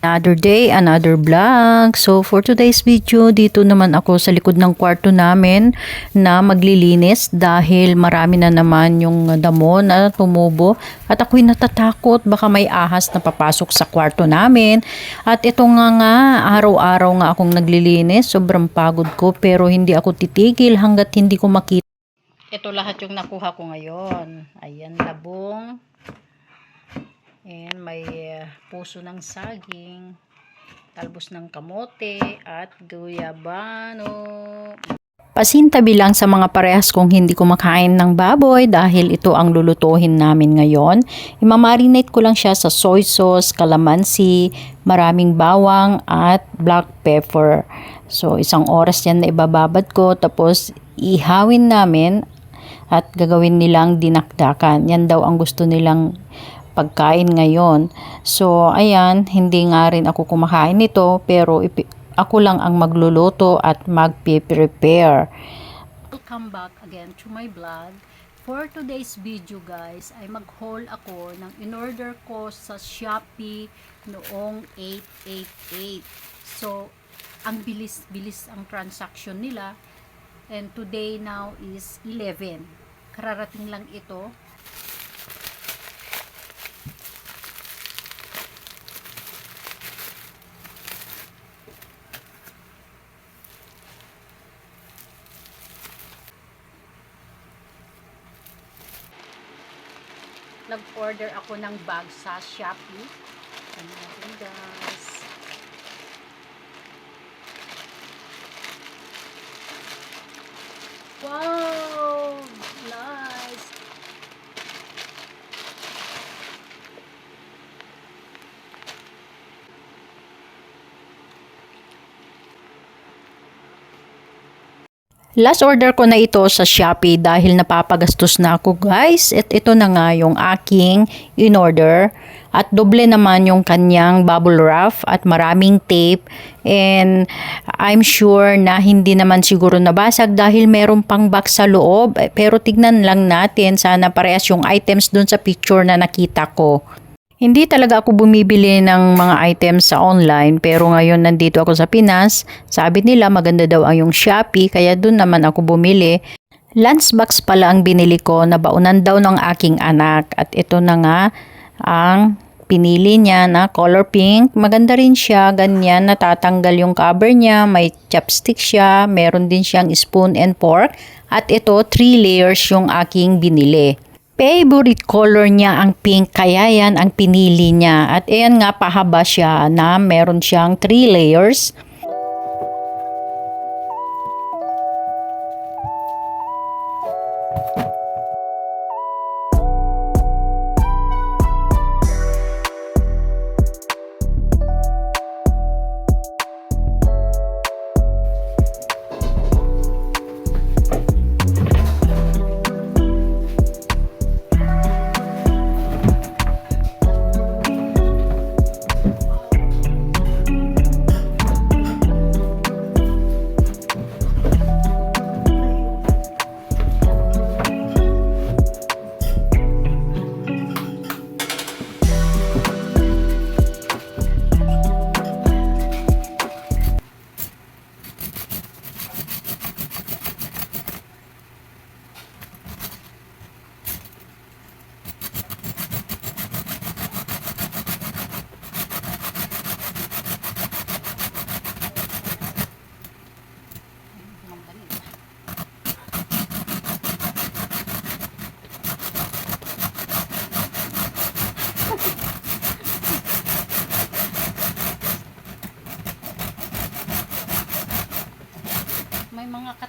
Another day, another vlog. So for today's video, dito naman ako sa likod ng kwarto namin na maglilinis dahil marami na naman yung damo na tumubo at ako'y natatakot baka may ahas na papasok sa kwarto namin. At ito nga nga, araw-araw nga akong naglilinis, sobrang pagod ko pero hindi ako titigil hanggat hindi ko makita. Ito lahat yung nakuha ko ngayon. Ayan, labong. And may uh, puso ng saging, talbos ng kamote, at guyabano. Pasintabi lang sa mga parehas kung hindi kumakain ng baboy dahil ito ang lulutuhin namin ngayon. Imamarinate ko lang siya sa soy sauce, calamansi, maraming bawang at black pepper. So isang oras yan na ibababad ko tapos ihawin namin at gagawin nilang dinakdakan. Yan daw ang gusto nilang pagkain ngayon. So, ayan, hindi nga rin ako kumakain nito, pero ako lang ang magluluto at magpe-prepare. Welcome back again to my vlog. For today's video guys, ay mag-haul ako ng in-order ko sa Shopee noong 888. So, ang bilis-bilis ang transaction nila. And today now is 11. Kararating lang ito. Nag-order ako ng bag sa Shopee. Ano natin guys. Wow! Last order ko na ito sa Shopee dahil napapagastos na ako guys. At ito na nga yung aking in-order. At doble naman yung kanyang bubble wrap at maraming tape. And I'm sure na hindi naman siguro nabasag dahil meron pang box sa loob. Pero tignan lang natin sana parehas yung items dun sa picture na nakita ko. Hindi talaga ako bumibili ng mga items sa online pero ngayon nandito ako sa Pinas. Sabi nila maganda daw ang yung Shopee kaya doon naman ako bumili. Lunchbox pala ang binili ko na baunan daw ng aking anak at ito na nga ang pinili niya na color pink. Maganda rin siya, ganyan, natatanggal yung cover niya, may chopstick siya, meron din siyang spoon and fork at ito 3 layers yung aking binili favorite color niya ang pink kaya yan ang pinili niya. At ayan nga pahaba siya na meron siyang 3 layers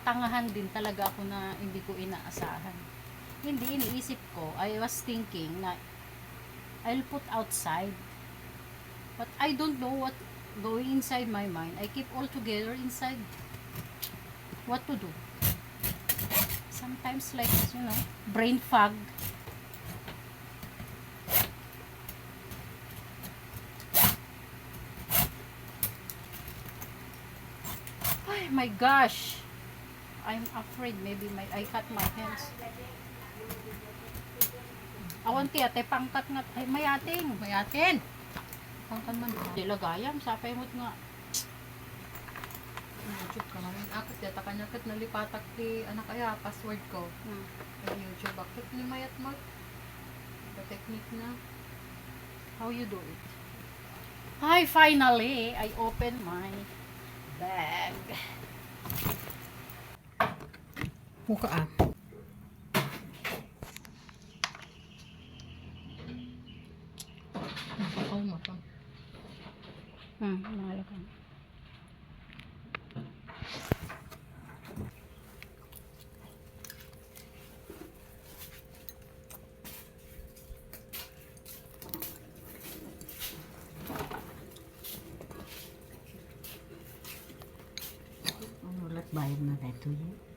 katangahan din talaga ako na hindi ko inaasahan. Hindi iniisip ko, I was thinking na I'll put outside. But I don't know what going inside my mind. I keep all together inside. What to do? Sometimes like, you know, brain fog. Ay, my gosh. I'm afraid maybe my I cut my hands. Awan ti ate pangkat nga ay mayating. Mayatin. Pangkan man. Di lagayam. Sapay mo't nga. YouTube ka man. Akit yata kanya kat nalipatak ti anak kaya password ko. Hmm. YouTube. Bakit ni mayat mag? The technique na. How you do it? Hi, finally, I open my bag. mukaan. Koy mu tuon. Hmm, maalakaan. Let bayad na tayo tuyo.